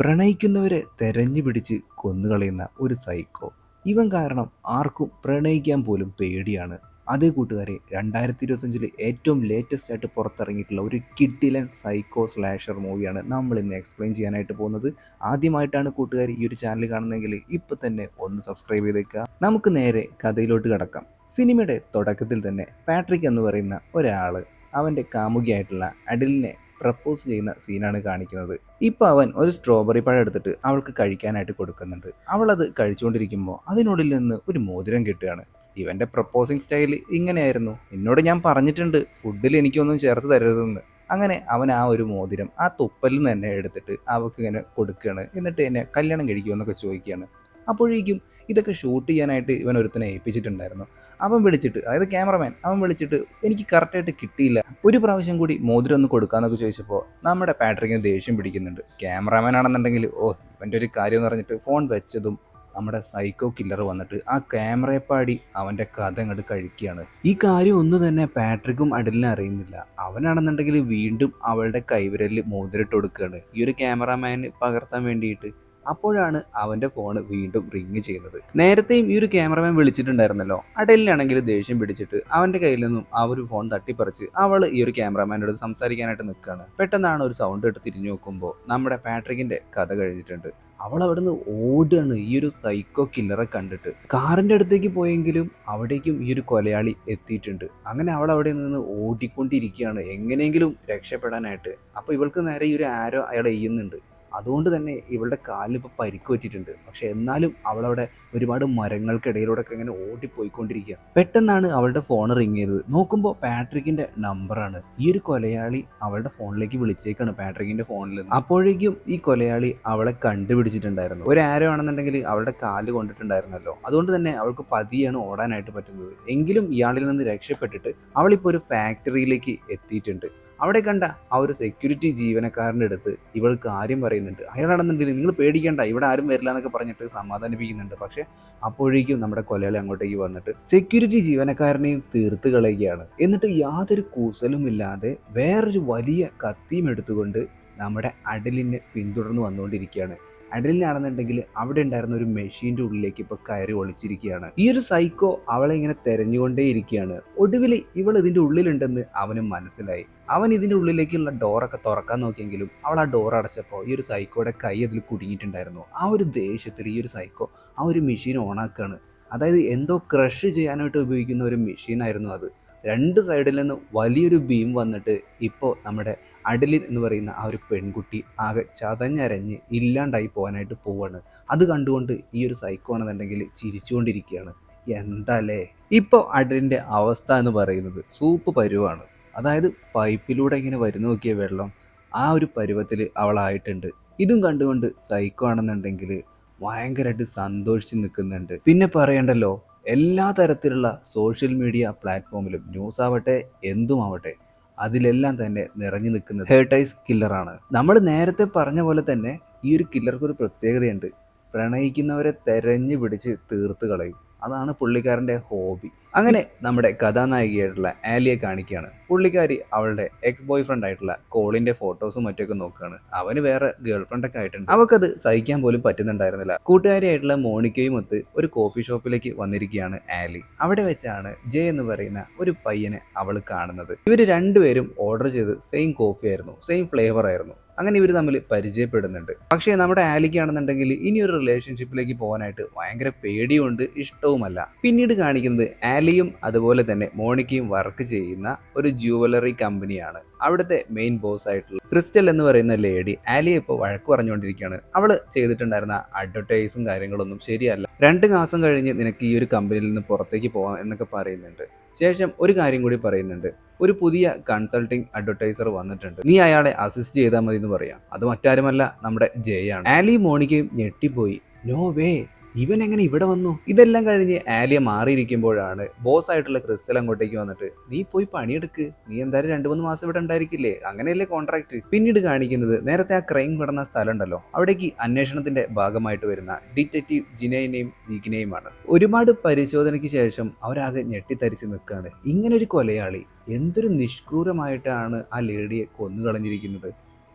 പ്രണയിക്കുന്നവരെ തെരഞ്ഞു പിടിച്ച് കൊന്നുകളയുന്ന ഒരു സൈക്കോ ഇവൻ കാരണം ആർക്കും പ്രണയിക്കാൻ പോലും പേടിയാണ്. അതേ കൂട്ടുകാരെ രണ്ടായിരത്തി ഇരുപത്തഞ്ചിൽ ഏറ്റവും ലേറ്റസ്റ്റ് ആയിട്ട് പുറത്തിറങ്ങിയിട്ടുള്ള ഒരു കിഡിലൻ സൈക്കോ സ്ലാഷർ മൂവിയാണ് നമ്മൾ ഇന്ന് എക്സ്പ്ലെയിൻ ചെയ്യാനായിട്ട് പോകുന്നത്. ആദ്യമായിട്ടാണ് കൂട്ടുകാർ ഈ ഒരു ചാനൽ കാണുന്നതെങ്കിൽ ഇപ്പം തന്നെ ഒന്ന് സബ്സ്ക്രൈബ് ചെയ്തേക്കുക. നമുക്ക് നേരെ കഥയിലോട്ട് കിടക്കാം. സിനിമയുടെ തുടക്കത്തിൽ തന്നെ പാട്രിക് എന്ന് പറയുന്ന ഒരാൾ അവന്റെ കാമുകിയായിട്ടുള്ള അഡിലിനെ പ്രപ്പോസ് ചെയ്യുന്ന സീനാണ് കാണിക്കുന്നത്. ഇപ്പൊ അവൻ ഒരു സ്ട്രോബെറി പഴം എടുത്തിട്ട് അവൾക്ക് കഴിക്കാനായിട്ട് കൊടുക്കുന്നുണ്ട്. അത് കഴിച്ചുകൊണ്ടിരിക്കുമ്പോൾ അതിനുള്ളിൽ നിന്ന് ഒരു മോതിരം കിട്ടുകയാണ്. ഇവന്റെ പ്രപ്പോസിങ് സ്റ്റൈൽ ഇങ്ങനെയായിരുന്നു. എന്നോട് ഞാൻ പറഞ്ഞിട്ടുണ്ട് ഫുഡിൽ എനിക്കൊന്നും ചേർത്ത് തരരുതെന്ന്. അങ്ങനെ അവൻ ആ ഒരു മോതിരം ആ തുപ്പലിൽ നിന്ന് തന്നെ എടുത്തിട്ട് അവൾക്ക് ഇങ്ങനെ കൊടുക്കുകയാണ്. എന്നിട്ട് എന്നെ കല്യാണം കഴിക്കുമെന്നൊക്കെ ചോദിക്കുകയാണ്. അപ്പോഴേക്കും ഇതൊക്കെ ഷൂട്ട് ചെയ്യാനായിട്ട് ഇവൻ ഒരുത്തനെ ഏൽപ്പിച്ചിട്ടുണ്ടായിരുന്നു. അവൻ വിളിച്ചിട്ട് അതായത് ക്യാമറമാൻ അവൻ വിളിച്ചിട്ട് എനിക്ക് കറക്റ്റായിട്ട് കിട്ടിയില്ല. ഒരു പ്രാവശ്യം കൂടി മോതിരം ഒന്ന് കൊടുക്കാന്നൊക്കെ ചോദിച്ചപ്പോൾ നമ്മുടെ പാട്രിക്കിന് ദേഷ്യം പിടിക്കുന്നുണ്ട്. ക്യാമറമാൻ ആണെന്നുണ്ടെങ്കിൽ ഓ ഇവന്റെ ഒരു കാര്യം എന്ന് പറഞ്ഞിട്ട് ഫോൺ വെച്ചതും നമ്മുടെ സൈക്കോ കില്ലർ വന്നിട്ട് ആ ക്യാമറയെ പാടി അവന്റെ കഥ അങ്ങോട്ട് കഴിക്കുകയാണ്. ഈ കാര്യം ഒന്നും തന്നെ പാട്രിക്കും അടലിനും അറിയുന്നില്ല. അവനാണെന്നുണ്ടെങ്കിൽ വീണ്ടും അവളുടെ കൈവിരലിൽ മോതിരിട്ട് കൊടുക്കുകയാണ്. ഈ ഒരു ക്യാമറമാന് പകർത്താൻ വേണ്ടിയിട്ട് അപ്പോഴാണ് അവന്റെ ഫോൺ വീണ്ടും റിങ് ചെയ്യുന്നത്. നേരത്തെയും ഈ ഒരു ക്യാമറമാൻ വിളിച്ചിട്ടുണ്ടായിരുന്നല്ലോ. അടലിനാണെങ്കിൽ ദേഷ്യം പിടിച്ചിട്ട് അവന്റെ കയ്യിൽ നിന്നും ആ ഒരു ഫോൺ തട്ടിപ്പറിച്ച് അവൾ ഈ ഒരു ക്യാമറമാനോട് സംസാരിക്കാനായിട്ട് നിൽക്കുകയാണ് പെട്ടെന്നാണ് ഒരു സൗണ്ട് ഇട്ട് തിരിഞ്ഞു നോക്കുമ്പോൾ നമ്മുടെ പാട്രിക്കിന്റെ കഥ കഴിഞ്ഞിട്ടുണ്ട്. അവൾ അവിടുന്ന് ഓടുകയാണ്. ഈ ഒരു സൈക്കോ കില്ലറെ കണ്ടിട്ട്. കാറിന്റെ അടുത്തേക്ക് പോയെങ്കിലും അവിടേക്കും ഈ ഒരു കൊലയാളി എത്തിയിട്ടുണ്ട്. അങ്ങനെ അവൾ അവിടെ നിന്ന് ഓടിക്കൊണ്ടിരിക്കുകയാണ്. എങ്ങനെയെങ്കിലും രക്ഷപ്പെടാനായിട്ട്. അപ്പോൾ ഇവൾക്ക് നേരെ ഈ ഒരു ആരോ അയാൾ എയ്യുന്നുണ്ട്. അതുകൊണ്ട് തന്നെ ഇവളുടെ കാലിലിപ്പോൾ പരിക്ക് പറ്റിയിട്ടുണ്ട്. പക്ഷെ എന്നാലും അവളവിടെ ഒരുപാട് മരങ്ങൾക്കിടയിലൂടെ ഒക്കെ ഇങ്ങനെ ഓടിപ്പോയിക്കൊണ്ടിരിക്കുക. പെട്ടെന്നാണ് അവളുടെ ഫോൺ റിങ് ചെയ്തത്. നോക്കുമ്പോൾ പാട്രിക്കിന്റെ നമ്പറാണ് ഈ ഒരു കൊലയാളി അവളുടെ ഫോണിലേക്ക് വിളിച്ചേക്കാണ് പാട്രിക്കിന്റെ ഫോണിൽ അപ്പോഴേക്കും ഈ കൊലയാളി അവളെ കണ്ടുപിടിച്ചിട്ടുണ്ടായിരുന്നു. ഒരു ആരോ ആണെന്നുണ്ടെങ്കിൽ അവളുടെ കാൽ കൊണ്ടിട്ടുണ്ടായിരുന്നല്ലോ. അതുകൊണ്ട് തന്നെ അവൾക്ക് പതിയാണ് ഓടാനായിട്ട് പറ്റുന്നത്. എങ്കിലും ഇയാളിൽ നിന്ന് രക്ഷപ്പെട്ടിട്ട് അവളിപ്പോൾ ഒരു ഫാക്ടറിയിലേക്ക് എത്തിയിട്ടുണ്ട്. അവിടെ കണ്ട ആ ഒരു സെക്യൂരിറ്റി ജീവനക്കാരന്റെ അടുത്ത് ഇവൾ കാര്യം പറയുന്നുണ്ട്. അയാളാണെന്നുണ്ടെങ്കിൽ നിങ്ങൾ പേടിക്കേണ്ട. ഇവിടെ ആരും വരില്ല എന്നൊക്കെ പറഞ്ഞിട്ട് സമാധാനിപ്പിക്കുന്നുണ്ട്. പക്ഷേ അപ്പോഴേക്കും നമ്മുടെ കൊലയാളി അങ്ങോട്ടേക്ക് വന്നിട്ട് സെക്യൂരിറ്റി ജീവനക്കാരനെയും തീർത്ത് കളയുകയാണ്. എന്നിട്ട് യാതൊരു കൂസലും ഇല്ലാതെ വേറൊരു വലിയ കത്തിയും എടുത്തുകൊണ്ട് നമ്മുടെ അടലിനെ പിന്തുടർന്ന് വന്നുകൊണ്ടിരിക്കുകയാണ്. അടലിനാണെന്നുണ്ടെങ്കിൽ അവിടെ ഉണ്ടായിരുന്ന ഒരു മെഷീന്റെ ഉള്ളിലേക്ക് ഇപ്പോൾ കയറി ഒളിച്ചിരിക്കുകയാണ്. ഈ ഒരു സൈക്കോ അവളെ ഇങ്ങനെ തെരഞ്ഞുകൊണ്ടേ ഇരിക്കുകയാണ്. ഒടുവിൽ ഇവൾ ഇതിന്റെ ഉള്ളിലുണ്ടെന്ന് അവന് മനസ്സിലായി. അവൻ ഇതിന്റെ ഉള്ളിലേക്കുള്ള ഡോറൊക്കെ തുറക്കാൻ നോക്കിയെങ്കിലും അവൾ ആ ഡോർ അടച്ചപ്പോൾ ഈ ഒരു സൈക്കോയുടെ കൈ അതിൽ കുടുങ്ങിയിട്ടുണ്ടായിരുന്നു. ആ ഒരു ദേഷ്യത്തിൽ ഈ ഒരു സൈക്കോ ആ ഒരു മെഷീൻ ഓണാക്കുകയാണ് അതായത് എന്തോ ക്രഷ് ചെയ്യാനായിട്ട് ഉപയോഗിക്കുന്ന ഒരു മെഷീനായിരുന്നു അത്. രണ്ട് സൈഡിൽ നിന്ന് വലിയൊരു ബീം വന്നിട്ട് ഇപ്പോൾ നമ്മുടെ അഡലിൻ എന്ന് പറയുന്ന ആ ഒരു പെൺകുട്ടി ആകെ ചതഞ്ഞരഞ്ഞ് ഇല്ലാണ്ടായി പോകാനായിട്ട് പോവാണ്. അത് കണ്ടുകൊണ്ട് ഈ ഒരു സൈക്കോ ആണെന്നുണ്ടെങ്കിൽ ചിരിച്ചുകൊണ്ടിരിക്കുകയാണ്. എന്താലേ? ഇപ്പോൾ അഡലിന്റെ അവസ്ഥ എന്ന് പറയുന്നത് സൂപ്പ് പരുവാണ്. അതായത് പൈപ്പിലൂടെ ഇങ്ങനെ വരുന്നു നോക്കിയ വെള്ളം ആ ഒരു പരുവത്തിൽ അവളായിട്ടുണ്ട്. ഇതും കണ്ടുകൊണ്ട് സൈക്കോ ആണെന്നുണ്ടെങ്കിൽ ഭയങ്കരമായിട്ട് സന്തോഷിച്ച് നിൽക്കുന്നുണ്ട്. പിന്നെ പറയണ്ടല്ലോ എല്ലാ തരത്തിലുള്ള സോഷ്യൽ മീഡിയ പ്ലാറ്റ്ഫോമിലും ന്യൂസ് ആവട്ടെ എന്തുമാവട്ടെ അതിലെല്ലാം തന്നെ നിറഞ്ഞു നിൽക്കുന്നത് ഹേർട്ടൈസ് കില്ലറാണ് നമ്മൾ നേരത്തെ പറഞ്ഞ പോലെ തന്നെ ഈ ഒരു കില്ലർക്ക് ഒരു പ്രത്യേകതയുണ്ട്. പ്രണയിക്കുന്നവരെ തെരഞ്ഞു പിടിച്ച് തീർത്ത് കളയും. അതാണ് പുള്ളിക്കാരന്റെ ഹോബി. അങ്ങനെ നമ്മുടെ കഥാനായികയായിട്ടുള്ള ആലിയെ കാണിക്കുകയാണ്. പുള്ളിക്കാരി അവളുടെ എക്സ് ബോയ് ഫ്രണ്ട് ആയിട്ടുള്ള കോളിന്റെ ഫോട്ടോസും മറ്റൊക്കെ നോക്കുകയാണ്. അവന് വേറെ ഗേൾ ഫ്രണ്ടൊക്കെ ആയിട്ടുണ്ട്. അവക്കത് സഹിക്കാൻ പോലും പറ്റുന്നുണ്ടായിരുന്നില്ല. കൂട്ടുകാരിയായിട്ടുള്ള മോണിക്കയും ഒത്ത് ഒരു കോഫി ഷോപ്പിലേക്ക് വന്നിരിക്കുകയാണ് ആലി. അവിടെ വെച്ചാണ് ജെ എന്ന് പറയുന്ന ഒരു പയ്യനെ അവൾ കാണുന്നത്. ഇവർ രണ്ടുപേരും ഓർഡർ ചെയ്ത് സെയിം കോഫി ആയിരുന്നു. സെയിം ഫ്ലേവർ ആയിരുന്നു. അങ്ങനെ ഇവർ തമ്മിൽ പരിചയപ്പെടുന്നുണ്ട്. പക്ഷേ നമ്മുടെ ആലിക്കാണെന്നുണ്ടെങ്കിൽ ഇനി ഒരു റിലേഷൻഷിപ്പിലേക്ക് പോകാനായിട്ട് ഭയങ്കര പേടിയുണ്ട് ഇഷ്ടവുമല്ല. പിന്നീട് കാണിക്കുന്നത് ആലിയും അതുപോലെ തന്നെ മോണിക്കയും വർക്ക് ചെയ്യുന്ന ഒരു ജുവലറി കമ്പനിയാണ് അവിടുത്തെ മെയിൻ ബോസ് ആയിട്ടുള്ള ക്രിസ്റ്റൽ എന്ന് പറയുന്ന ലേഡി ആലിയെ ഇപ്പോൾ വഴക്ക് പറഞ്ഞുകൊണ്ടിരിക്കുകയാണ്. അവൾ ചെയ്തിട്ടുണ്ടായിരുന്ന അഡ്വർടൈസും കാര്യങ്ങളൊന്നും ശരിയല്ല. രണ്ട് മാസം കഴിഞ്ഞ് നിനക്ക് ഈ ഒരു കമ്പനിയിൽ നിന്ന് പുറത്തേക്ക് പോകാം എന്നൊക്കെ പറയുന്നുണ്ട്. ശേഷം ഒരു കാര്യം കൂടി പറയുന്നുണ്ട്. ഒരു പുതിയ കൺസൾട്ടിങ് അഡ്വർടൈസർ വന്നിട്ടുണ്ട്. നീ അയാളെ അസിസ്റ്റ് ചെയ്താൽ മതി പറയാം. അത് മറ്റാരുമല്ല നമ്മുടെ ജയാണ് ആലി മോണിക്കയും ഞെട്ടിപ്പോയി. നോ വേ ഇവൻ എങ്ങനെ ഇവിടെ വന്നു? ഇതെല്ലാം കഴിഞ്ഞ് ആലിയ മാറിയിരിക്കുമ്പോഴാണ് ബോസ് ആയിട്ടുള്ള ക്രിസ്റ്റൽ അങ്ങോട്ടേക്ക് വന്നിട്ട് നീ പോയി പണിയെടുക്ക്. നീ എന്തായാലും രണ്ടു മൂന്ന് മാസം ഇവിടെ ഉണ്ടായിരിക്കില്ലേ? അങ്ങനെയല്ലേ കോൺട്രാക്ട് പിന്നീട് കാണിക്കുന്നത് നേരത്തെ ആ ക്രൈം നടന്ന സ്ഥലം ഉണ്ടല്ലോ അവിടേക്ക് അന്വേഷണത്തിന്റെ ഭാഗമായിട്ട് വരുന്ന ഡിറ്റക്റ്റീവ് ജിനയിനെയും സീഗിനെയുമാണ് ഒരുപാട് പരിശോധനയ്ക്ക് ശേഷം അവരാകെ ഞെട്ടിത്തരിച്ച് നിൽക്കുകയാണ് ഇങ്ങനൊരു കൊലയാളി എന്തൊരു നിഷ്ക്രൂരമായിട്ടാണ് ആ ലേഡിയെ കൊന്നു കളഞ്ഞിരിക്കുന്നത്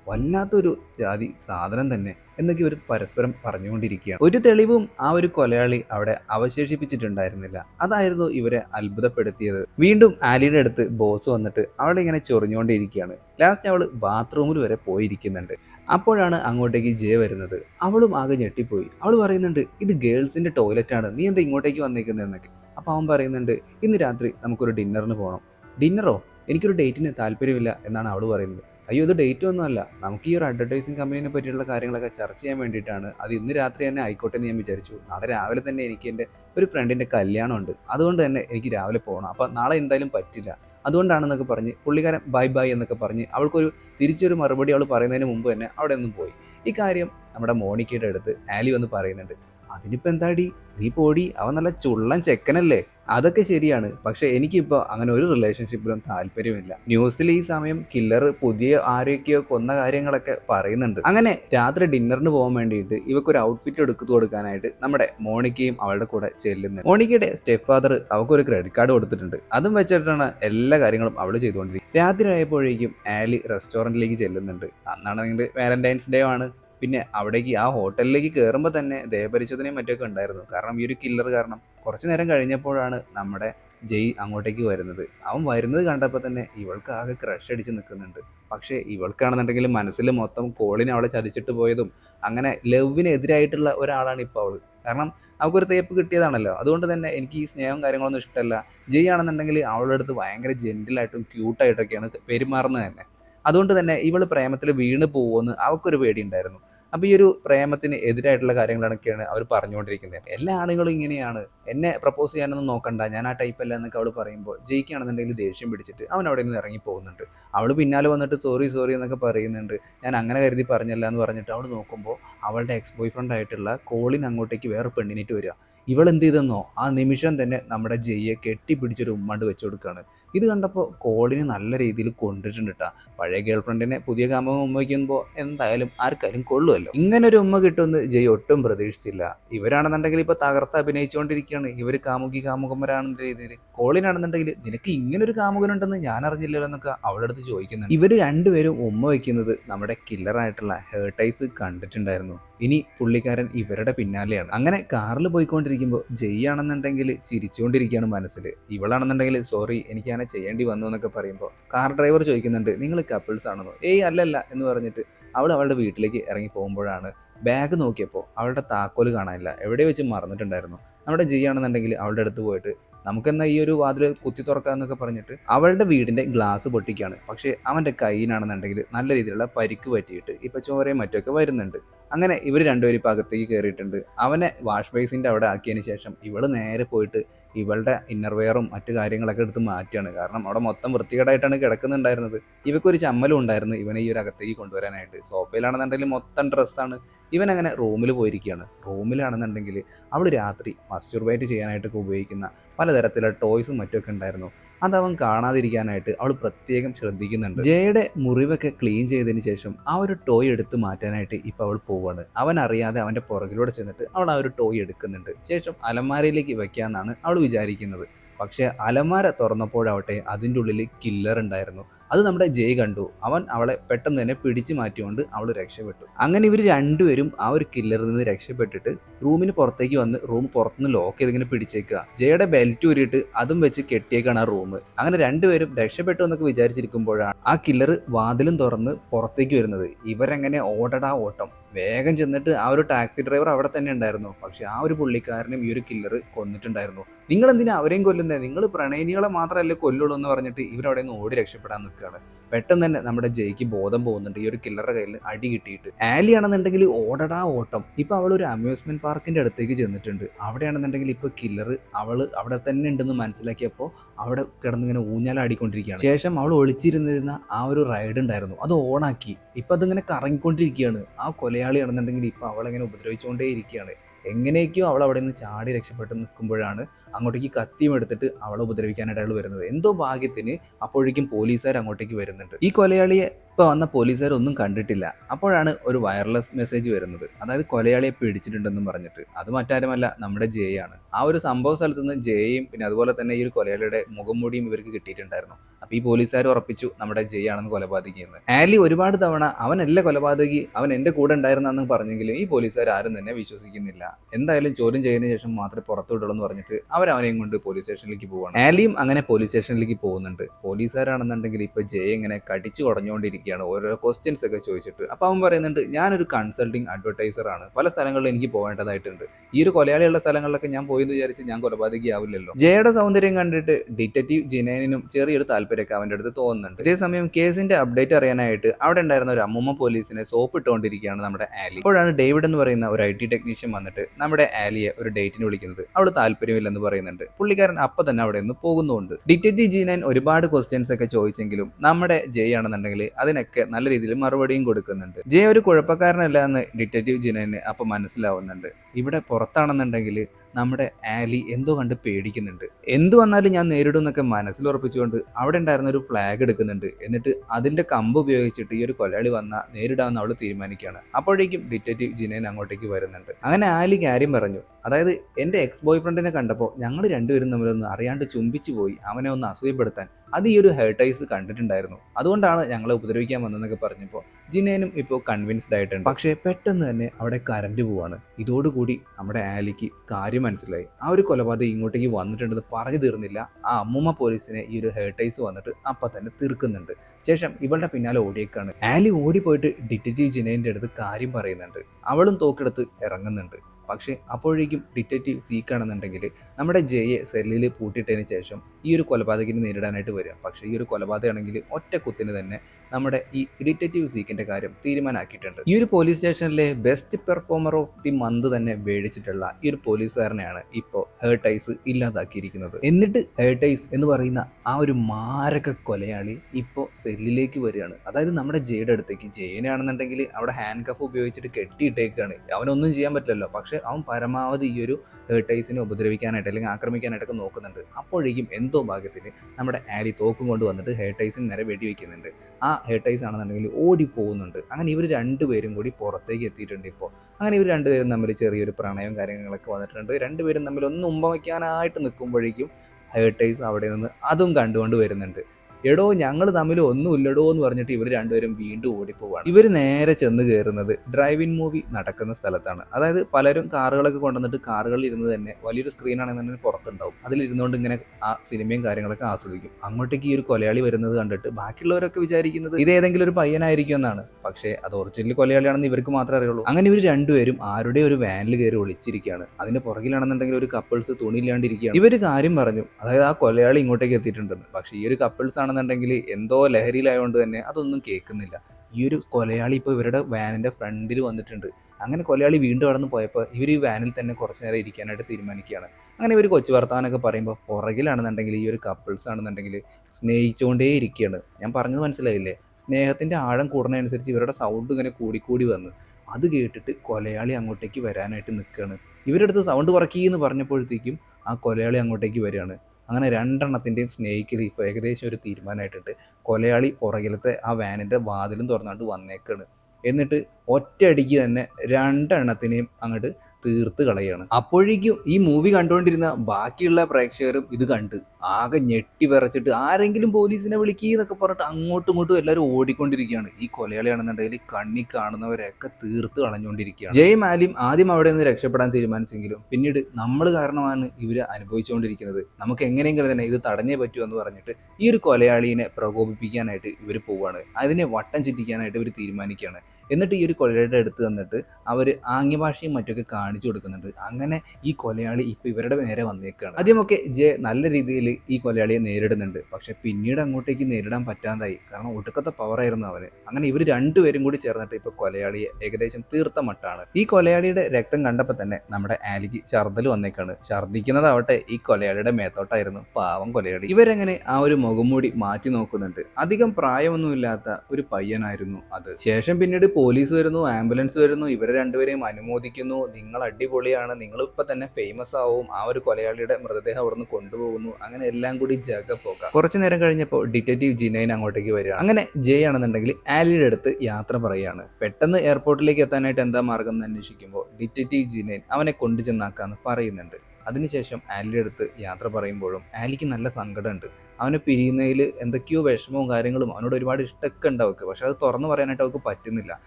വല്ലാത്തൊരു ജാതി സാധനം തന്നെ എന്നൊക്കെ ഇവർ പരസ്പരം പറഞ്ഞുകൊണ്ടിരിക്കുകയാണ്. ഒരു തെളിവും ആ ഒരു കൊലയാളി അവിടെ അവശേഷിപ്പിച്ചിട്ടുണ്ടായിരുന്നില്ല. അതായിരുന്നു ഇവരെ അത്ഭുതപ്പെടുത്തിയത്. വീണ്ടും ആലിയുടെ അടുത്ത് ബോസ് വന്നിട്ട് അവളെ ഇങ്ങനെ ചൊറിഞ്ഞുകൊണ്ടിരിക്കുകയാണ്. ലാസ്റ്റ് അവൾ ബാത്റൂമിൽ വരെ പോയിരിക്കുന്നുണ്ട്. അപ്പോഴാണ് അങ്ങോട്ടേക്ക് ജയ വരുന്നത്. അവളും ആകെ ഞെട്ടിപ്പോയി. അവൾ പറയുന്നുണ്ട് ഇത് ഗേൾസിന്റെ ടോയ്ലറ്റ് ആണ് നീ എന്താ ഇങ്ങോട്ടേക്ക് വന്നേക്കുന്നതെന്നൊക്കെ അപ്പോൾ അവൻ പറയുന്നുണ്ട് ഇന്ന് രാത്രി നമുക്കൊരു ഡിന്നറിന് പോകണം ഡിന്നറോ? എനിക്കൊരു ഡേറ്റിന് താല്പര്യമില്ല എന്നാണ് അവൾ പറയുന്നത്. അയ്യോ ഇത് ഡേറ്റ് ഒന്നുമല്ല നമുക്ക് ഈ ഒരു അഡ്വർടൈസിങ് കമ്പനീനെ പറ്റിയുള്ള കാര്യങ്ങളൊക്കെ ചർച്ച ചെയ്യാൻ വേണ്ടിയിട്ടാണ്. അത് ഇന്ന് രാത്രി തന്നെ ആയിക്കോട്ടെ എന്ന് ഞാൻ വിചാരിച്ചു. നാളെ രാവിലെ തന്നെ എനിക്ക് എന്റെ ഒരു ഫ്രണ്ടിന്റെ കല്യാണമുണ്ട്. അതുകൊണ്ട് തന്നെ എനിക്ക് രാവിലെ പോകണം അപ്പോൾ നാളെ എന്തായാലും പറ്റില്ല. അതുകൊണ്ടാണെന്നൊക്കെ പറഞ്ഞ് പുള്ളിക്കാരൻ ബൈ ബൈ എന്നൊക്കെ പറഞ്ഞ് അവൾക്കൊരു തിരിച്ചൊരു മറുപടി അവൾ പറയുന്നതിന് മുമ്പ് തന്നെ അവിടെ നിന്നും പോയി. ഈ കാര്യം നമ്മുടെ മോണിക്കയുടെ അടുത്ത് ആലി വന്ന് പറയുന്നുണ്ട്. അതിനിപ്പോൾ എന്താടി? നീ പോടി. അവൻ നല്ല ചുള്ളൻ ചെക്കനല്ലേ? അതൊക്കെ ശരിയാണ്. പക്ഷെ എനിക്കിപ്പോൾ അങ്ങനെ ഒരു റിലേഷൻഷിപ്പിലും താല്പര്യമില്ല. ന്യൂസിൽ ഈ സമയം കില്ലർ പുതിയ ആരെയൊക്കെയോ കൊന്ന കാര്യങ്ങളൊക്കെ പറയുന്നുണ്ട്. അങ്ങനെ രാത്രി ഡിന്നറിന് പോകാൻ വേണ്ടിയിട്ട് ഇവക്കൊരു ഔട്ട്ഫിറ്റ് എടുത്തു കൊടുക്കാനായിട്ട് നമ്മുടെ മോണിക്കയും അവളുടെ കൂടെ ചെല്ലുന്നു. മോണിക്കയുടെ സ്റ്റെപ്പ് ഫാദർ അവൾക്കൊരു ക്രെഡിറ്റ് കാർഡ് കൊടുത്തിട്ടുണ്ട്. അതും വെച്ചിട്ടാണ് എല്ലാ കാര്യങ്ങളും അവൾ ചെയ്തുകൊണ്ടിരിക്കുന്നത്. രാത്രി ആയപ്പോഴേക്കും ആലി റെസ്റ്റോറന്റിലേക്ക് ചെല്ലുന്നുണ്ട്. അന്നാണെങ്കിൽ വാലന്റൈൻസ് ഡേ ആണ്. പിന്നെ അവിടേക്ക് ആ ഹോട്ടലിലേക്ക് കയറുമ്പോൾ തന്നെ ദേഹപരിശോധനയും മറ്റൊക്കെ ഉണ്ടായിരുന്നു. കാരണം ഈ ഒരു കില്ലർ കാരണം കുറച്ച് നേരം കഴിഞ്ഞപ്പോഴാണ് നമ്മുടെ ജയ് അങ്ങോട്ടേക്ക് വരുന്നത്. അവൻ വരുന്നത് കണ്ടപ്പോൾ തന്നെ ഇവൾക്ക് ആകെ ക്രഷ് അടിച്ച് നിൽക്കുന്നുണ്ട്. പക്ഷേ ഇവൾക്കാണെന്നുണ്ടെങ്കിൽ മനസ്സിൽ മൊത്തം കോളിനെ അവളെ ചതിച്ചിട്ട് പോയതും അങ്ങനെ ലവിനെതിരായിട്ടുള്ള ഒരാളാണ് ഇപ്പോൾ അവൾ. കാരണം അവൾക്കൊരു തേപ്പ് കിട്ടിയതാണല്ലോ. അതുകൊണ്ട് തന്നെ എനിക്ക് ഈ സ്നേഹം കാര്യങ്ങളൊന്നും ഇഷ്ടമല്ല. ജയ് ആണെന്നുണ്ടെങ്കിൽ അവളുടെ അടുത്ത് ഭയങ്കര ജെന്റിലായിട്ടും ക്യൂട്ടായിട്ടൊക്കെയാണ് പെരുമാറുന്നത് തന്നെ. അതുകൊണ്ട് തന്നെ ഇവൾ പ്രേമത്തിൽ വീണ് പോകുമെന്ന് അവൾക്കൊരു പേടിയുണ്ടായിരുന്നു. അപ്പോൾ ഈ ഒരു പ്രേമത്തിന് എതിരായിട്ടുള്ള കാര്യങ്ങളൊക്കെയാണ് അവർ പറഞ്ഞുകൊണ്ടിരിക്കുന്നത്. എല്ലാ ആളുകളും ഇങ്ങനെയാണ്. എന്നെ പ്രപ്പോസ് ചെയ്യാനൊന്നും നോക്കണ്ട. ഞാൻ ആ ടൈപ്പ് അല്ല എന്നൊക്കെ അവൾ പറയുമ്പോൾ ജയിക്കുകയാണെന്നുണ്ടെങ്കിൽ ദേഷ്യം പിടിച്ചിട്ട് അവൻ അവിടെ നിന്ന് ഇറങ്ങി പോകുന്നുണ്ട്. അവൾ പിന്നാലെ വന്നിട്ട് സോറി സോറി എന്നൊക്കെ പറയുന്നുണ്ട്. ഞാൻ അങ്ങനെ കരുതി പറഞ്ഞല്ല എന്ന് പറഞ്ഞിട്ട് അവൾ നോക്കുമ്പോൾ അവളുടെ എക്സ് ബോയ് ഫ്രണ്ട് ആയിട്ടുള്ള കോളിൻ അങ്ങോട്ടേക്ക് വേറെ പെണ്ണിനിട്ട് വരിക. ഇവൾ എന്ത് ചെയ്തെന്നോ ആ നിമിഷം തന്നെ നമ്മുടെ ജയ്യെ കെട്ടിപ്പിടിച്ചൊരു ഉമ്മണ്ട് വെച്ചു കൊടുക്കുകയാണ് ഇത് കണ്ടപ്പോൾ കോളിനെ നല്ല രീതിയിൽ കൊണ്ടിട്ടുണ്ട് കേട്ടോ പഴയ ഗേൾ ഫ്രണ്ടിനെ പുതിയ കാമം ഉമ്മ വയ്ക്കുമ്പോൾ എന്തായാലും ആർക്കാരും കൊള്ളുമല്ലോ ഇങ്ങനെ ഒരു ഉമ്മ കിട്ടുമെന്ന് ജയ് ഒട്ടും പ്രതീക്ഷിച്ചില്ല. ഇവരാണെന്നുണ്ടെങ്കിൽ ഇപ്പോൾ തകർത്ത് അഭിനയിച്ചുകൊണ്ടിരിക്കുകയാണ്. ഇവർ കാമുകി കാമുകന്മാരാണെന്ന രീതിയിൽ. കോളിനാണെന്നുണ്ടെങ്കിൽ നിനക്ക് ഇങ്ങനെ ഒരു കാമുകനുണ്ടെന്ന് ഞാൻ അറിഞ്ഞില്ലല്ലോ എന്നൊക്കെ അവളുടെ അടുത്ത് ചോദിക്കുന്നുണ്ട്. ഇവർ രണ്ടുപേരും ഉമ്മ വയ്ക്കുന്നത് നമ്മുടെ കില്ലറായിട്ടുള്ള ഹേർട്ടൈസ് കണ്ടിട്ടുണ്ടായിരുന്നു. ഇനി പുള്ളിക്കാരൻ ഇവരുടെ പിന്നാലെയാണ്. അങ്ങനെ കാറിൽ പോയിക്കൊണ്ടിരിക്കുമ്പോൾ ജയ് ആണെന്നുണ്ടെങ്കിൽ ചിരിച്ചുകൊണ്ടിരിക്കുകയാണ് മനസ്സിൽ. ഇവളാണെന്നുണ്ടെങ്കിൽ സോറി എനിക്ക് അങ്ങനെ ചെയ്യേണ്ടി വന്നു എന്നൊക്കെ പറയുമ്പോൾ കാർ ഡ്രൈവർ ചോദിക്കുന്നുണ്ട് നിങ്ങൾ കപ്പിൾസ് ആണെന്നോ? ഏയ് അല്ലല്ല എന്ന് പറഞ്ഞിട്ട് അവൾ അവളുടെ വീട്ടിലേക്ക് ഇറങ്ങി പോകുമ്പോഴാണ് ബാഗ് നോക്കിയപ്പോൾ അവളുടെ താക്കോൽ കാണാനില്ല. എവിടെ വെച്ച് മറന്നിട്ടുണ്ടായിരുന്നു. നമ്മുടെ ജി ആണെന്നുണ്ടെങ്കിൽ അവളുടെ അടുത്ത് പോയിട്ട് നമുക്കെന്നാ ഈ ഒരു വാതിൽ കുത്തി തുറക്കാന്നൊക്കെ പറഞ്ഞിട്ട് അവളുടെ വീടിന്റെ ഗ്ലാസ് പൊട്ടിക്കുകയാണ്. പക്ഷേ അവന്റെ കയ്യിനാണെന്നുണ്ടെങ്കിൽ നല്ല രീതിയിലുള്ള പരിക്ക് പറ്റിയിട്ട് ഇപ്പൊ ചോരയും മറ്റൊക്കെ വരുന്നുണ്ട്. അങ്ങനെ ഇവർ രണ്ടുപേരും ഇപ്പം അകത്തേക്ക് കയറിയിട്ടുണ്ട്. അവനെ വാഷ് ബേസിന്റെ അവിടെ ആക്കിയതിന് ശേഷം ഇവൾ നേരെ പോയിട്ട് ഇവളുടെ ഇന്നർവെയറും മറ്റു കാര്യങ്ങളൊക്കെ എടുത്ത് മാറ്റിയാണ് കാരണം അവിടെ മൊത്തം വൃത്തികേടായിട്ടാണ് കിടക്കുന്നുണ്ടായിരുന്നത്. ഇവക്കൊരു ചമ്മലും ഉണ്ടായിരുന്നു ഇവനെ ഈ ഒരു അകത്തേക്ക് കൊണ്ടുവരാനായിട്ട്. സോഫയിലാണെന്നുണ്ടെങ്കിൽ മൊത്തം ഡ്രസ്സാണ് ഇവൻ അങ്ങനെ റൂമിൽ പോയിരിക്കുകയാണ്. റൂമിലാണെന്നുണ്ടെങ്കിൽ അവിടെ രാത്രി മസ്റ്റുർബേറ്റ് ചെയ്യാനായിട്ടൊക്കെ ഉപയോഗിക്കുന്ന പലതരത്തിലുള്ള ടോയ്സും മറ്റുമൊക്കെ ഉണ്ടായിരുന്നു. അതവൻ കാണാതിരിക്കാനായിട്ട് അവൾ പ്രത്യേകം ശ്രദ്ധിക്കുന്നുണ്ട്. ജയയുടെ മുറിവൊക്കെ ക്ലീൻ ചെയ്തതിന് ശേഷം ആ ഒരു ടോയ് എടുത്ത് മാറ്റാനായിട്ട് ഇപ്പൊ അവൾ പോവാണ്. അവൻ അറിയാതെ അവന്റെ പുറകിലൂടെ ചെന്നിട്ട് അവൾ ആ ഒരു ടോയ് എടുക്കുന്നുണ്ട്. ശേഷം അലമാരയിലേക്ക് വെക്കാന്നാണ് അവൾ വിചാരിക്കുന്നത്. പക്ഷേ അലമാര തുറന്നപ്പോഴാവട്ടെ അതിന്റെ ഉള്ളിൽ കില്ലർ ഉണ്ടായിരുന്നു. അത് നമ്മുടെ ജയ് കണ്ടു. അവൻ അവളെ പെട്ടെന്ന് തന്നെ പിടിച്ചു മാറ്റിക്കൊണ്ട് അവൾ രക്ഷപ്പെട്ടു. അങ്ങനെ ഇവർ രണ്ടുപേരും ആ ഒരു കില്ലറിൽ നിന്ന് രക്ഷപ്പെട്ടിട്ട് റൂമിന് പുറത്തേക്ക് വന്ന് റൂം പുറത്തുനിന്ന് ലോക്ക് ചെയ്തിങ്ങനെ പിടിച്ചേക്കുക. ജയയുടെ ബെൽറ്റ് ഊരിയിട്ട് അതും വെച്ച് കെട്ടിയേക്കാണ് ആ റൂം അങ്ങനെ രണ്ടുപേരും രക്ഷപ്പെട്ടു എന്നൊക്കെ വിചാരിച്ചിരിക്കുമ്പോഴാണ് ആ കില്ലർ വാതിലും തുറന്ന് പുറത്തേക്ക് വരുന്നത്. ഇവരെങ്ങനെ ഓടടാ ഓട്ടം. വേഗം ചെന്നിട്ട് ആ ഒരു ടാക്സി ഡ്രൈവർ അവിടെ തന്നെ ഉണ്ടായിരുന്നു. പക്ഷെ ആ ഒരു പുള്ളിക്കാരനും ഈ ഒരു കില്ലർ കൊന്നിട്ടുണ്ടായിരുന്നു. നിങ്ങൾ എന്തിനാ അവരെയും കൊല്ലുന്നത് നിങ്ങൾ പ്രണയിനികളെ മാത്രമല്ലേ കൊല്ലുള്ളൂ എന്ന് പറഞ്ഞിട്ട് ഇവരവിടെ നിന്ന് ഓടി രക്ഷപ്പെടാൻ നിൽക്കുകയാണ്. പെട്ടെന്ന് തന്നെ നമ്മുടെ ജയ്ക്ക് ബോധം പോകുന്നുണ്ട്. ഈ ഒരു കില്ലറുടെ കയ്യിൽ അടി കിട്ടിയിട്ട്. ആലി ആണെന്നുണ്ടെങ്കിൽ ഓടടാ ഓട്ടം. ഇപ്പൊ അവൾ ഒരു അമ്യൂസ്മെന്റ് പാർക്കിന്റെ അടുത്തേക്ക് ചെന്നിട്ടുണ്ട്. അവിടെയാണെന്നുണ്ടെങ്കിൽ ഇപ്പൊ കില്ലർ അവൾ അവിടെ തന്നെ ഉണ്ടെന്ന് മനസ്സിലാക്കിയപ്പോൾ അവിടെ കിടന്നിങ്ങനെ ഊഞ്ഞാലാടിക്കൊണ്ടിരിക്കുകയാണ് ശേഷം അവൾ ഒളിച്ചിരുന്നിരുന്ന ആ ഒരു റൈഡ് ഉണ്ടായിരുന്നു. അത് ഓണാക്കി ഇപ്പൊ അതിങ്ങനെ കറങ്ങിക്കൊണ്ടിരിക്കുകയാണ്. ആ കൊലയാളി ആണെന്നുണ്ടെങ്കിൽ ഇപ്പൊ അവളെങ്ങനെ ഉപദ്രവിച്ചുകൊണ്ടേ ഇരിക്കുകയാണ് എങ്ങനെയൊക്കെയോ അവൾ അവിടെ നിന്ന് ചാടി രക്ഷപ്പെട്ട് നിൽക്കുമ്പോഴാണ് അങ്ങോട്ടേക്ക് കത്തിയും എടുത്തിട്ട് അവളെ ഉപദ്രവിക്കാനായിട്ട് അയാൾ വരുന്നത്. എന്തോ ഭാഗ്യത്തിന് അപ്പോഴേക്കും പോലീസുകാർ അങ്ങോട്ടേക്ക് വരുന്നുണ്ട്. ഈ കൊലയാളിയെ ഇപ്പോൾ വന്ന പോലീസുകാർ ഒന്നും കണ്ടിട്ടില്ല. അപ്പോഴാണ് ഒരു വയർലെസ് മെസ്സേജ് വരുന്നത്. അതായത് കൊലയാളിയെ പിടിച്ചിട്ടുണ്ടെന്നും പറഞ്ഞിട്ട്. അത് മറ്റാരുമല്ല നമ്മുടെ ജയാണ് ആ ഒരു സംഭവ സ്ഥലത്ത് നിന്ന് ജയയും പിന്നെ അതുപോലെ തന്നെ ഈ ഒരു കൊലയാളിയുടെ മുഖം മൂടിയും ഇവർക്ക് കിട്ടിയിട്ടുണ്ടായിരുന്നു. അപ്പോൾ ഈ പോലീസുകാർ ഉറപ്പിച്ചു നമ്മുടെ ജെ ആണെന്ന് കൊലപാതകിയെന്ന്. ആലി ഒരുപാട് തവണ അവനല്ല കൊലപാതകി അവൻ എന്റെ കൂടെ ഉണ്ടായിരുന്നെന്ന് പറഞ്ഞെങ്കിലും ഈ പോലീസുകാർ ആരും തന്നെ വിശ്വസിക്കുന്നില്ല. എന്തായാലും ചോദ്യം ചെയ്തതിനു ശേഷം മാത്രമേ പുറത്തു വിടുള്ളൂ എന്ന് പറഞ്ഞിട്ട് അവരവനെയും കൊണ്ട് പോലീസ് സ്റ്റേഷനിലേക്ക് പോവാണ്. ആലിയും അങ്ങനെ പോലീസ് സ്റ്റേഷനിലേക്ക് പോകുന്നുണ്ട്. പോലീസുകാരാണെന്നുണ്ടെങ്കിൽ ഇപ്പൊ ജയ ഇങ്ങനെ കടിച്ചു കുടഞ്ഞുകൊണ്ടിരിക്കുകയാണ്. ഓരോ ക്വസ്റ്റ്യൻസ് ഒക്കെ ചോദിച്ചിട്ട്. അപ്പൊ അവൻ പറയുന്നുണ്ട് ഞാനൊരു കൺസൾട്ടിങ് അഡ്വർടൈസർ ആണ്. പല സ്ഥലങ്ങളിലും എനിക്ക് പോകേണ്ടതായിട്ടുണ്ട്. ഈ ഒരു കൊലയാളിയുള്ള സ്ഥലങ്ങളിലൊക്കെ ഞാൻ പോയി എന്ന് വിചാരിച്ച് ഞാൻ കൊലപാതകയാവില്ലല്ലോ. ജയയുടെ സൗന്ദര്യം കണ്ടിട്ട് ഡിറ്റക്റ്റീവ് ജിനേനും ചെറിയൊരു താല്പര്യമൊക്കെ അവന്റെ അടുത്ത് തോന്നുന്നുണ്ട്. അതേസമയം കേസിന്റെ അപ്ഡേറ്റ് അറിയാനായിട്ട് അവിടെ ഉണ്ടായിരുന്ന ഒരു അമ്മൂമ്മ പോലീസിനെ സോപ്പ് ഇട്ടുകൊണ്ടിരിക്കുകയാണ് നമ്മുടെ ആലി. അപ്പോഴാണ് ഡേവിഡ് എന്ന് പറയുന്ന ഒരു ഐ ടി ടെക്നീഷ്യൻ വന്നിട്ട് നമ്മുടെ ആലിയെ ഒരു ഡേറ്റിന് വിളിക്കുന്നത്. അവൾ താല്പര്യമില്ലെന്ന് പറയുന്നുണ്ട്. പുള്ളിക്കാരൻ അപ്പൊ തന്നെ അവിടെ നിന്ന് പോകുന്നുണ്ട് ഡിറ്റക്റ്റീവ് നയൻ ഒരുപാട് ക്വസ്റ്റ്യൻസ് ഒക്കെ ചോദിച്ചെങ്കിലും നമ്മുടെ ജയ് ആണെന്നുണ്ടെങ്കിൽ അതിനൊക്കെ നല്ല രീതിയിൽ മറുപടിയും കൊടുക്കുന്നുണ്ട്. ജയ് ഒരു കുഴപ്പക്കാരനല്ല എന്ന് ഡിറ്റക്റ്റീവ് നയന് അപ്പൊ മനസ്സിലാവുന്നുണ്ട്. ഇവിടെ പുറത്താണെന്നുണ്ടെങ്കിൽ നമ്മുടെ ആലി എന്തോ കണ്ട് പേടിക്കുന്നുണ്ട്. എന്ത് വന്നാലും ഞാൻ നേരിടും എന്നൊക്കെ മനസ്സിലുറപ്പിച്ചുകൊണ്ട് അവിടെ ഉണ്ടായിരുന്ന ഒരു ഫ്ലാഗ് എടുക്കുന്നുണ്ട്. എന്നിട്ട് അതിന്റെ കമ്പ് ഉപയോഗിച്ചിട്ട് ഈ ഒരു കൊലയാളി വന്നാൽ നേരിടാമെന്ന് അവൾ തീരുമാനിക്കുകയാണ്. അപ്പോഴേക്കും ഡിറ്റക്റ്റീവ് ജിനേൻ അങ്ങോട്ടേക്ക് വരുന്നുണ്ട്. അങ്ങനെ ആലി കാര്യം പറഞ്ഞു. അതായത് എന്റെ എക്സ് ബോയ് ഫ്രണ്ടിനെ കണ്ടപ്പോൾ ഞങ്ങൾ രണ്ടുപേരും തമ്മിലൊന്ന് അറിയാണ്ട് ചുംബിച്ചു പോയി അവനെ ഒന്ന് അസൂയപ്പെടുത്താൻ. അത് ഈ ഒരു ഹേർട്ടൈസ് കണ്ടിട്ടുണ്ടായിരുന്നു. അതുകൊണ്ടാണ് ഞങ്ങളെ ഉപദ്രവിക്കാൻ വന്നതെന്നൊക്കെ പറഞ്ഞപ്പോൾ ജിനേനും ഇപ്പോൾ കൺവിൻസ്ഡ് ആയിട്ടുണ്ട്. പക്ഷേ പെട്ടെന്ന് തന്നെ അവിടെ കറണ്ട് പോവാണ്. ഇതോടുകൂടി നമ്മുടെ ആലിക്ക് കാര്യം മനസ്സിലായി. ആ ഒരു കൊലപാതകം ഇങ്ങോട്ടേക്ക് വന്നിട്ടുണ്ടെന്ന് പറഞ്ഞു തീർന്നില്ല. ആ അമ്മൂമ്മ പോലീസിനെ ഈ ഒരു ഹേർട്ടൈസ് വന്നിട്ട് അപ്പം തന്നെ തീർക്കുന്നുണ്ട്. ശേഷം ഇവളുടെ പിന്നാലെ ഓടിയേക്കാണ്. ആലി ഓടിപ്പോയിട്ട് ഡിറ്റക്റ്റീവ് ജിനേന്റെ അടുത്ത് കാര്യം പറയുന്നുണ്ട്. അവളും തോക്കെടുത്ത് ഇറങ്ങുന്നുണ്ട്. പക്ഷേ അപ്പോഴേക്കും ഡിറ്റക്റ്റീവ് സീക്കാണെന്നുണ്ടെങ്കിൽ നമ്മുടെ ജയെ സെല്ലിൽ പൂട്ടിയിട്ടതിന് ശേഷം ഈ ഒരു കൊലപാതകത്തിന് നേരിടാനായിട്ട് വരിക. പക്ഷേ ഈ ഒരു കൊലപാതകമാണെങ്കിൽ ഒറ്റ കുത്തിന് തന്നെ നമ്മുടെ ഈ ഡിറ്റക്റ്റീവ് സീക്കിന്റെ കാര്യം തീരുമാനമാക്കിയിട്ടുണ്ട് ഈ ഒരു പോലീസ് സ്റ്റേഷനിലെ best performer of the month തന്നെ മേടിച്ചിട്ടുള്ള ഈ ഒരു പോലീസുകാരനെയാണ് ഇപ്പോൾ ഹേർട്ടൈസ് ഇല്ലാതാക്കിയിരിക്കുന്നത്. എന്നിട്ട് ഹേർട്ടൈസ് എന്ന് പറയുന്ന ആ ഒരു മാരക കൊലയാളി ഇപ്പോൾ സെല്ലിലേക്ക് വരികയാണ്. അതായത് നമ്മുടെ ജയുടെ അടുത്തേക്ക് ജയനാണെന്നുണ്ടെങ്കിൽ അവിടെ ഹാൻഡ് കഫ് ഉപയോഗിച്ചിട്ട് കെട്ടിയിട്ടേക്കാണ്. അവനൊന്നും ചെയ്യാൻ പറ്റില്ലല്ലോ. പക്ഷെ അവൻ പരമാവധി ഈ ഒരു ഹേർട്ടൈസിനെ ഉപദ്രവിക്കാനായിട്ട് അല്ലെങ്കിൽ ആക്രമിക്കാനായിട്ടൊക്കെ നോക്കുന്നുണ്ട്. അപ്പോഴേക്കും എന്തോ ഭാഗ്യത്തിൽ നമ്മുടെ ആലി തോക്കും കൊണ്ട് വന്നിട്ട് ഹേർട്ടൈസിന് നേരെ വെടിവെക്കുന്നുണ്ട്. ആ ഹേർട്ടൈസ് ആണെന്നുണ്ടെങ്കിൽ ഓടി പോകുന്നുണ്ട്. അങ്ങനെ ഇവർ രണ്ടുപേരും കൂടി പുറത്തേക്ക് എത്തിയിട്ടുണ്ട് ഇപ്പോൾ. അങ്ങനെ ഇവർ രണ്ടുപേരും തമ്മിൽ ചെറിയൊരു പ്രണയവും കാര്യങ്ങളൊക്കെ വന്നിട്ടുണ്ട്. രണ്ടുപേരും തമ്മിൽ ഒന്ന് ഉമ്പ വയ്ക്കാനായിട്ട് നിൽക്കുമ്പോഴേക്കും ഹേർട്ടൈസ് അവിടെ നിന്ന് അതും കണ്ടുകൊണ്ട് വരുന്നുണ്ട്. എടോ ഞങ്ങൾ തമ്മിൽ ഒന്നുമില്ലടോ എന്ന് പറഞ്ഞിട്ട് ഇവർ രണ്ടുപേരും വീണ്ടും ഓടിപ്പോവാണ്. ഇവർ നേരെ ചെന്ന് കയറുന്നത് ഡ്രൈവിംഗ് മൂവി നടക്കുന്ന സ്ഥലത്താണ്. അതായത് പലരും കാറുകളൊക്കെ കൊണ്ടുവന്നിട്ട് കാറുകളിൽ ഇരുന്ന് തന്നെ വലിയൊരു സ്ക്രീൻ ആണെന്നുണ്ടെങ്കിൽ പുറത്തുണ്ടാവും. അതിലിരുന്നുകൊണ്ട് ഇങ്ങനെ ആ സിനിമയും കാര്യങ്ങളൊക്കെ ആസ്വദിക്കും. അങ്ങോട്ടേക്ക് ഈ ഒരു കൊലയാളി വരുന്നത് കണ്ടിട്ട് ബാക്കിയുള്ളവരൊക്കെ വിചാരിക്കുന്നത് ഇത് ഏതെങ്കിലും ഒരു പയ്യനായിരിക്കും എന്നാണ്. പക്ഷേ അത് ഒറിജിനൽ കൊലയാളിയാണെന്ന് ഇവർക്ക് മാത്രമേ അറിയുള്ളൂ. അങ്ങനെ ഇവർ രണ്ടുപേരും ആരുടെ ഒരു വാനിൽ കയറി ഒളിച്ചിരിക്കുകയാണ്. അതിന്റെ പുറകിലാണെന്നുണ്ടെങ്കിൽ ഒരു കപ്പിൾസ് തുണിയില്ലാണ്ടിരിക്കുകയാണ്. ഇവർ കാര്യം പറഞ്ഞു. അതായത് ആ കൊലയാളി ഇങ്ങോട്ടേക്ക് എത്തിയിട്ടുണ്ടെന്ന്. പക്ഷേ ഈ ഒരു കപ്പിൾസ് ആണെന്നുണ്ടെങ്കിൽ എന്തോ ലഹരിയിലായതുകൊണ്ട് തന്നെ അതൊന്നും കേൾക്കുന്നില്ല. ഈ ഒരു കൊലയാളി ഇപ്പോൾ ഇവരുടെ വാനിന്റെ ഫ്രണ്ടിൽ വന്നിട്ടുണ്ട്. അങ്ങനെ കൊലയാളി വീണ്ടും കടന്ന് പോയപ്പോൾ ഇവർ ഈ വാനിൽ തന്നെ കുറച്ച് നേരം ഇരിക്കാനായിട്ട് തീരുമാനിക്കുകയാണ്. അങ്ങനെ ഇവർ കൊച്ചു വർത്താനൊക്കെ പറയുമ്പോൾ പുറകിലാണെന്നുണ്ടെങ്കിൽ ഈ ഒരു കപ്പിൾസ് ആണെന്നുണ്ടെങ്കിൽ സ്നേഹിച്ചുകൊണ്ടേ ഇരിക്കുകയാണ്. ഞാൻ പറഞ്ഞത് മനസ്സിലായില്ലേ? സ്നേഹത്തിന്റെ ആഴം കൂടുന്നതനുസരിച്ച് ഇവരുടെ സൗണ്ട് ഇങ്ങനെ കൂടിക്കൂടി വന്ന്. അത് കേട്ടിട്ട് കൊലയാളി അങ്ങോട്ടേക്ക് വരാനായിട്ട് നിൽക്കുകയാണ് ഇവരുടെ അടുത്ത് സൗണ്ട് കുറയ്ക്കുകയെന്ന് പറഞ്ഞപ്പോഴത്തേക്കും ആ കൊലയാളി അങ്ങോട്ടേക്ക് വരികയാണ്. അങ്ങനെ രണ്ടെണ്ണത്തിന്റെയും സ്നേഹിക്കൽ ഇപ്പോൾ ഏകദേശം ഒരു തീരുമാനമായിട്ടുണ്ട്. കൊലയാളി പുറകിലത്തെ ആ വാനിന്റെ വാതിലും തുറന്നുകൊണ്ട് വന്നേക്കാണ്. എന്നിട്ട് ഒറ്റയടിക്ക് തന്നെ രണ്ടെണ്ണത്തിനെയും അങ്ങോട്ട് തീർത്ത് കളയാണ്. അപ്പോഴേക്കും ഈ മൂവി കണ്ടുകൊണ്ടിരുന്ന ബാക്കിയുള്ള പ്രേക്ഷകരും ഇത് കണ്ട്. ആകെ ഞെട്ടി വിറച്ചിട്ട് ആരെങ്കിലും പോലീസിനെ വിളിക്കുക എന്നൊക്കെ പറഞ്ഞിട്ട് അങ്ങോട്ടും ഇങ്ങോട്ടും എല്ലാവരും ഓടിക്കൊണ്ടിരിക്കുകയാണ്. ഈ കൊലയാളിയാണെന്നുണ്ടെങ്കിൽ കണ്ണി കാണുന്നവരെയൊക്കെ തീർത്ത് കളഞ്ഞുകൊണ്ടിരിക്കുകയാണ്. ജയ് മാലിം ആദ്യം അവിടെ നിന്ന് രക്ഷപ്പെടാൻ തീരുമാനിച്ചെങ്കിലും പിന്നീട് നമ്മൾ കാരണമാണ് ഇവർ അനുഭവിച്ചുകൊണ്ടിരിക്കുന്നത്. നമുക്ക് എങ്ങനെയെങ്കിലും തന്നെ ഇത് തടഞ്ഞേ പറ്റൂ എന്ന് പറഞ്ഞിട്ട് ഈ ഒരു കൊലയാളിയെ പ്രകോപിപ്പിക്കാനായിട്ട് ഇവർ പോവുകയാണ് അതിനെ വട്ടം ചുറ്റിക്കാനായിട്ട് ഇവർ തീരുമാനിക്കുകയാണ്. എന്നിട്ട് ഈ ഒരു കൊലയുടെ അടുത്ത് വന്നിട്ട് അവർ ആംഗ്യഭാഷയും മറ്റൊക്കെ കാണിച്ചു കൊടുക്കുന്നുണ്ട്. അങ്ങനെ ഈ കൊലയാളി ഇപ്പോൾ ഇവരുടെ നേരെ വന്നേക്കാണ്. ആദ്യമൊക്കെ ജെ നല്ല രീതിയിൽ ഈ കൊലയാളിയെ നേരിടുന്നുണ്ട്. പക്ഷേ പിന്നീട് അങ്ങോട്ടേക്ക് നേരിടാൻ പറ്റാതായി. കാരണം ഒടുക്കത്തെ പവറായിരുന്നു അവന്. അങ്ങനെ ഇവർ രണ്ടുപേരും കൂടി ചേർന്നിട്ട് ഇപ്പോൾ കൊലയാളിയെ ഏകദേശം തീർത്ത മട്ടാണ്. ഈ കൊലയാളിയുടെ രക്തം കണ്ടപ്പോൾ തന്നെ നമ്മുടെ ആലിക്ക് ഛർദ്ദൽ വന്നേക്കാണ്. ഛർദ്ദിക്കുന്നതാവട്ടെ ഈ കൊലയാളിയുടെ മേത്തോട്ടായിരുന്നു പാവം കൊലയാളി. ഇവരെങ്ങനെ ആ ഒരു മുഖംമൂടി മാറ്റി നോക്കുന്നുണ്ട്. അധികം പ്രായമൊന്നുമില്ലാത്ത ഒരു പയ്യനായിരുന്നു അത്. ശേഷം പിന്നീട് പോലീസ് വരുന്നു ആംബുലൻസ് വരുന്നു ഇവരെ രണ്ടുപേരെയും അനുമോദിക്കുന്നു. നിങ്ങൾ അടിപൊളിയാണ് നിങ്ങൾ ഇപ്പൊ തന്നെ ഫേമസ് ആവും. ആ ഒരു കൊലയാളിയുടെ മൃതദേഹം അവിടുന്ന് കൊണ്ടുപോകുന്നു. അങ്ങനെ എല്ലാം കൂടി ജഗ പോകാം കുറച്ചു നേരം കഴിഞ്ഞപ്പോൾ ഡിറ്റക്റ്റീവ് ജിനൈൻ അങ്ങോട്ടേക്ക് വരിക അങ്ങനെ ജെ ആണെന്നുണ്ടെങ്കിൽ ആലിയുടെ അടുത്ത് യാത്ര പറയുകയാണ്. പെട്ടെന്ന് എയർപോർട്ടിലേക്ക് എത്താനായിട്ട് എന്താ മാർഗം എന്ന് അന്വേഷിക്കുമ്പോൾ ഡിറ്റക്റ്റീവ് ജിനൈൻ അവനെ കൊണ്ടു ചെന്നാക്കാന്ന് പറയുന്നുണ്ട് അതിനുശേഷം ആലിയുടെ അടുത്ത് യാത്ര പറയുമ്പോഴും ആലിക്ക് നല്ല സങ്കടമുണ്ട്. അവനെ പിരിയുന്നതിൽ എന്തൊക്കെയോ വിഷമവും കാര്യങ്ങളും അവനോട് ഒരുപാട് ഇഷ്ടമൊക്കെ ഉണ്ട് അവൾക്ക് പക്ഷെ അത് തുറന്നു പറയാനായിട്ട് അവൾക്ക് പറ്റുന്നില്ല.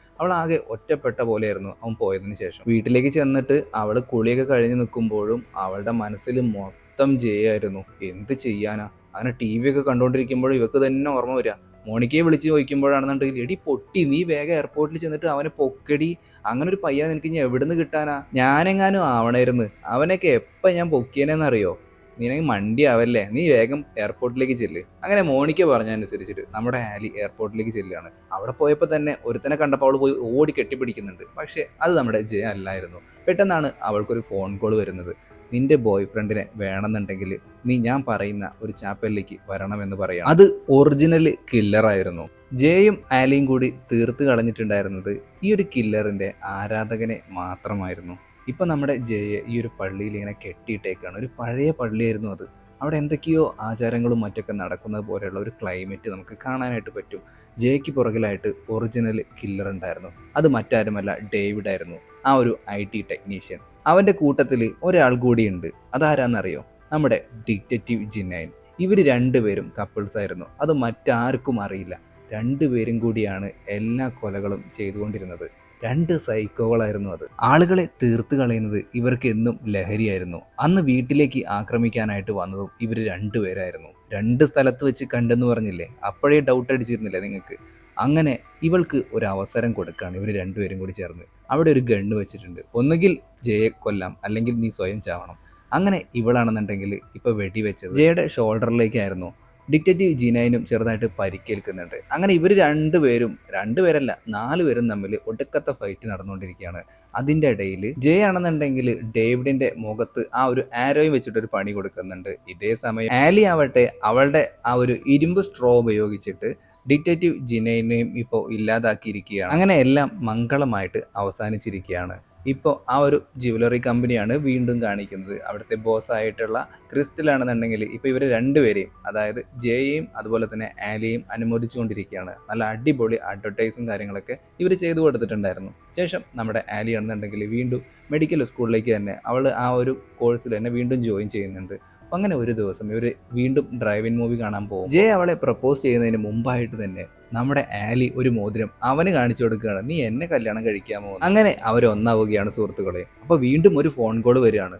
അവൾ ആകെ ഒറ്റപ്പെട്ട പോലെയായിരുന്നു അവൻ പോയതിന് ശേഷം. വീട്ടിലേക്ക് ചെന്നിട്ട് അവൾ കുളിയൊക്കെ കഴിഞ്ഞ് നിൽക്കുമ്പോഴും അവളുടെ മനസ്സിൽ മൊത്തം ജയായിരുന്നു എന്ത് ചെയ്യാനാ? അങ്ങനെ ടി വി ഒക്കെ കണ്ടുകൊണ്ടിരിക്കുമ്പോഴും ഇവക്ക് തന്നെ ഓർമ്മ വരിക. മോണിക്കയെ വിളിച്ച് ചോദിക്കുമ്പോഴാണെന്നുണ്ടെങ്കിൽ എടി പൊട്ടി നീ വേഗം എയർപോർട്ടിൽ ചെന്നിട്ട് അവനെ പൊക്കടി. അങ്ങനെ ഒരു പയ്യാൻ നിനക്ക് ഇനി എവിടുന്ന് കിട്ടാനാ? ഞാനെങ്ങാനും ആവണായിരുന്നു. അവനൊക്കെ എപ്പം ഞാൻ പൊക്കിയനെന്നറിയോ? നിനക്ക് മണ്ടി ആവല്ലേ നീ വേഗം എയർപോർട്ടിലേക്ക് ചെല്ല്. അങ്ങനെ മോണിക്ക പറഞ്ഞതനുസരിച്ചിട്ട് നമ്മുടെ ആലി എയർപോർട്ടിലേക്ക് ചെല്ലുകയാണ്. അവിടെ പോയപ്പോൾ തന്നെ ഒരുത്തനെ കണ്ടപ്പോൾ അവൾ പോയി ഓടി കെട്ടിപ്പിടിക്കുന്നുണ്ട്. പക്ഷേ അത് നമ്മുടെ ജയ അല്ലായിരുന്നു. പെട്ടെന്നാണ് അവൾക്കൊരു ഫോൺ കോൾ വരുന്നത്. നിന്റെ ബോയ് ഫ്രണ്ടിനെ വേണമെന്നുണ്ടെങ്കിൽ നീ ഞാൻ പറയുന്ന ഒരു ചാപ്പലിലേക്ക് വരണമെന്ന് പറയാം. അത് ഒറിജിനൽ കില്ലറായിരുന്നു ജയും ആലിയും കൂടി തീർത്ത് കളഞ്ഞിട്ടുണ്ടായിരുന്നത് ഈ ഒരു കില്ലറിന്റെ ആരാധകനെ മാത്രമായിരുന്നു. ഇപ്പൊ നമ്മുടെ ജയെ ഈ ഒരു പള്ളിയിൽ ഇങ്ങനെ കെട്ടിയിട്ടേക്കാണ്. ഒരു പഴയ പള്ളിയായിരുന്നു അത്. അവിടെ എന്തൊക്കെയോ ആചാരങ്ങളും മറ്റൊക്കെ നടക്കുന്നത് പോലെയുള്ള ഒരു ക്ലൈമറ്റ് നമുക്ക് കാണാനായിട്ട് പറ്റും. ജയയ്ക്ക് പുറകിലായിട്ട് ഒറിജിനൽ കില്ലർ ഉണ്ടായിരുന്നു. അത് മറ്റാരുമല്ല ഡേവിഡ് ആയിരുന്നു. ആ ഒരു ഐ ടി ടെക്നീഷ്യൻ അവന്റെ കൂട്ടത്തിൽ ഒരാൾ കൂടിയുണ്ട്. അതാരാന്നറിയോ? നമ്മുടെ ഡിറ്റക്റ്റീവ് ജിന്നൈൻ ഇവർ രണ്ടുപേരും കപ്പിൾസ് ആയിരുന്നു. അത് മറ്റാർക്കും അറിയില്ല. രണ്ടുപേരും കൂടിയാണ് എല്ലാ കൊലകളും ചെയ്തുകൊണ്ടിരുന്നത്. രണ്ട് സൈക്കോകളായിരുന്നു അത്. ആളുകളെ തീർത്ത് കളയുന്നത് ഇവർക്ക് എന്നും ലഹരിയായിരുന്നു. അന്ന് വീട്ടിലേക്ക് ആക്രമിക്കാനായിട്ട് വന്നതും ഇവർ രണ്ടുപേരായിരുന്നു രണ്ട് സ്ഥലത്ത് വെച്ച് കണ്ടെന്ന് പറഞ്ഞില്ലേ? അപ്പോഴേ ഡൗട്ട് അടിച്ചിരുന്നില്ലേ നിങ്ങൾക്ക് അങ്ങനെ ഇവൾക്ക് ഒരു അവസരം കൊടുക്കുകയാണ് ഇവർ രണ്ടുപേരും കൂടി ചേർന്ന്. അവിടെ ഒരു ഗണ്ണ് വെച്ചിട്ടുണ്ട്. ഒന്നുകിൽ ജയെ കൊല്ലാം അല്ലെങ്കിൽ നീ സ്വയം ചാവണം. അങ്ങനെ ഇവളാണെന്നുണ്ടെങ്കിൽ ഇപ്പൊ വെടിവെച്ചത്. ജയയുടെ ഷോൾഡറിലേക്കായിരുന്നു ഡിക്റ്റേറ്റീവ് ജീനൈനും ചെറുതായിട്ട് പരിക്കേൽക്കുന്നുണ്ട്. അങ്ങനെ ഇവർ രണ്ടുപേരും രണ്ടുപേരല്ല നാല് പേരും തമ്മിൽ ഒടുക്കത്തെ ഫൈറ്റ് നടന്നുകൊണ്ടിരിക്കുകയാണ്. അതിന്റെ ഇടയിൽ ജയ ആണെന്നുണ്ടെങ്കിൽ ഡേവിഡിന്റെ മുഖത്ത് ആ ഒരു ആരോയും വെച്ചിട്ട് ഒരു പണി കൊടുക്കുന്നുണ്ട്. ഇതേ സമയം ആലി ആവട്ടെ അവളുടെ ആ ഒരു ഇരുമ്പ് സ്ട്രോ ഉപയോഗിച്ചിട്ട് ഡിക്റ്റേറ്റീവ് ജിനൈനെയും ഇപ്പോൾ ഇല്ലാതാക്കിയിരിക്കുകയാണ്. അങ്ങനെ എല്ലാം മംഗളമായിട്ട് അവസാനിച്ചിരിക്കുകയാണ്. ഇപ്പോൾ ആ ഒരു ജ്വല്ലറി കമ്പനിയാണ് വീണ്ടും കാണിക്കുന്നത്. അവിടുത്തെ ബോസ് ആയിട്ടുള്ള ക്രിസ്റ്റൽ ആണെന്നുണ്ടെങ്കിൽ ഇപ്പോൾ ഇവർ രണ്ടുപേരെയും അതായത് ജയെയും അതുപോലെ തന്നെ ആലിയെയും അനുമോദിച്ചുകൊണ്ടിരിക്കുകയാണ്. നല്ല അടിപൊളി അഡ്വർടൈസും കാര്യങ്ങളൊക്കെ ഇവർ ചെയ്തു കൊടുത്തിട്ടുണ്ടായിരുന്നു. ശേഷം നമ്മുടെ ആലി ആണെന്നുണ്ടെങ്കിൽ വീണ്ടും മെഡിക്കൽ സ്കൂളിലേക്ക് തന്നെ അവൾ ആ ഒരു കോഴ്സിൽ തന്നെ വീണ്ടും ജോയിൻ ചെയ്യുന്നുണ്ട്. അങ്ങനെ ഒരു ദിവസം ഇവർ വീണ്ടും ഡ്രൈവിംഗ് മൂവി കാണാൻ പോകും. ജയ അവളെ പ്രപ്പോസ് ചെയ്യുന്നതിന് മുമ്പായിട്ട് തന്നെ നമ്മുടെ ആലി ഒരു മോതിരം അവന് കാണിച്ചു കൊടുക്കുകയാണ്. നീ എന്നെ കല്യാണം കഴിക്കാമോ അങ്ങനെ അവരൊന്നാവുകയാണ് സുഹൃത്തുക്കളെ. അപ്പോൾ വീണ്ടും ഒരു ഫോൺ കോൾ വരികയാണ്.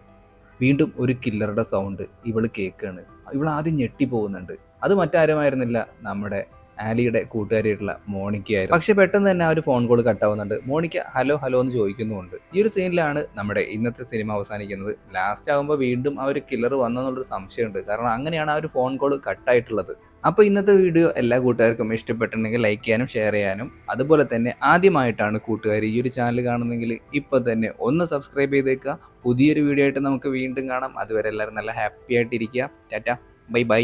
വീണ്ടും ഒരു കില്ലറുടെ സൗണ്ട് ഇവൾ കേൾക്കുകയാണ്. ഇവൾ ആദ്യം ഞെട്ടി പോകുന്നുണ്ട് അത് മറ്റാരുമായിരുന്നില്ല നമ്മുടെ ആലിയുടെ കൂട്ടുകാരിയായിട്ടുള്ള മോണിക്കയായിരുന്നു പക്ഷെ പെട്ടെന്ന് തന്നെ ആ ഒരു ഫോൺ കോൾ കട്ടാവുന്നുണ്ട് മോണിക്ക ഹലോ ഹലോ എന്ന് ചോദിക്കുന്നുമുണ്ട്. ഈ ഒരു സീനിലാണ് നമ്മുടെ ഇന്നത്തെ സിനിമ അവസാനിക്കുന്നത്. ലാസ്റ്റ് ആകുമ്പോൾ വീണ്ടും ആ ഒരു കില്ലർ വന്നെന്നുള്ളൊരു സംശയമുണ്ട്. കാരണം അങ്ങനെയാണ് ആ ഒരു ഫോൺ കോൾ കട്ടായിട്ടുള്ളത് അപ്പോൾ ഇന്നത്തെ വീഡിയോ എല്ലാ കൂട്ടുകാർക്കും ഇഷ്ടപ്പെട്ടിട്ടുണ്ടെങ്കിൽ ലൈക്ക് ചെയ്യാനും ഷെയർ ചെയ്യാനും. അതുപോലെ തന്നെ ആദ്യമായിട്ടാണ് കൂട്ടുകാർ ഈ ഒരു ചാനൽ കാണുന്നെങ്കിൽ ഇപ്പോൾ തന്നെ ഒന്ന് സബ്സ്ക്രൈബ് ചെയ്തേക്കുക. പുതിയൊരു വീഡിയോ ആയിട്ട് നമുക്ക് വീണ്ടും കാണാം. അതുവരെ എല്ലാവരും നല്ല ഹാപ്പി ആയിട്ടിരിക്കുക. Tata bye bye